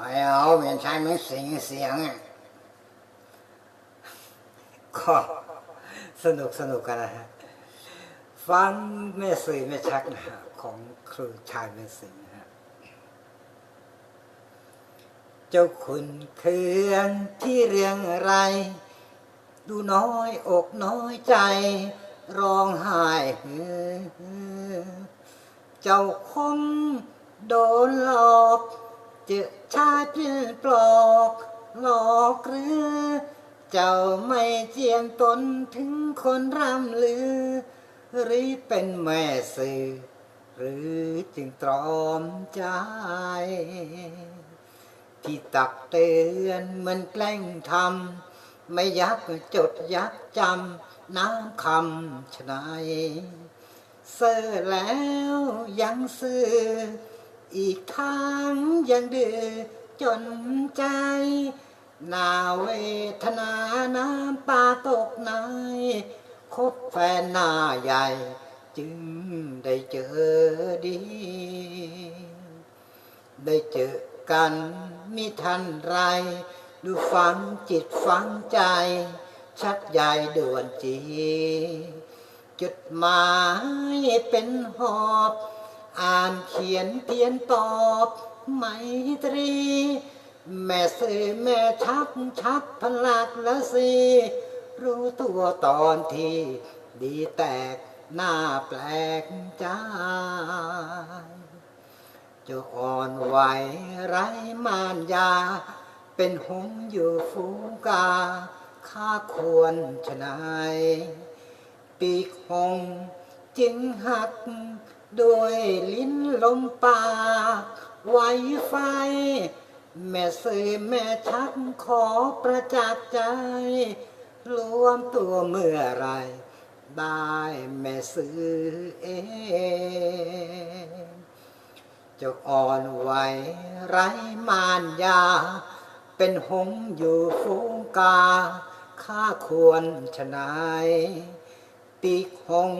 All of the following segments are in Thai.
ไม่เอาเมียนชายมันเสียงเสียงอะก็สนุกสนุกกันนะฮะฟังแม่สื่อแม่ชักนะฮะของครูชายแม่สิงนะฮะเจ้าคุณเคืองที่เรียงไร ดูน้อยอกน้อยใจ ร้องไห้เจ้าคงโดนหลอก จอชาติปลอกหลอกหรือ เจ้าไม่เจียมตนถึงคนร่ำลือ หรือเป็นแม่สื่อ หรือจึงตรอมใจที่ตักเตือนมือนแกล้งทำไม่ยักจดยักจำน้ำคำชนายเสื้อแล้วยังซื้อ อีกทางยังดื้อจนใจหนาเวทนาน้ำปลาตกในคบแฟนหน้าใหญ่ จึงได้เจอดี ได้เจอกันมิทันไร ดูฟังจิตฟังใจ ชักใยด่วนจี จุดหมายเป็นหอบ อ่านเขียนเตียนตอบไมตรี แม่สื่อแม่ชักชักพลักละสิรู้ตัวตอนที่ ดีแตกหน้าแปลกใจจะอ่อนไหวไร้มารยา เป็นหงอยู่ฟูงกาข้าควรชนาย ปีกหงจึงหัก ด้วยลิ้นลมปากไวไฟ แม่สื่อแม่ชักขอประจักษ์ใจ รวมตัวเมื่อไร ได้แม่สื่อเองจะอ่อนไหวไร้มารยา เป็นหงอยู่ฟูงกาข้าควรชนาย ปีกหง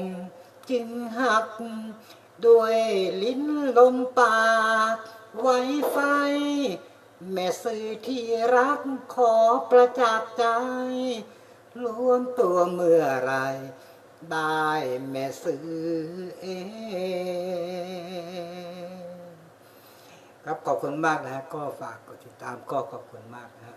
จึงหัก ด้วยลิ้นลมปากไวไฟ แม่สื่อที่รักขอประจักษ์ใจรวมตัวเมื่อไร ได้แม่สื่อเองครับขอบคุณมากนะฮะก็ฝากกดติดตามก็ขอบคุณมากนะฮะ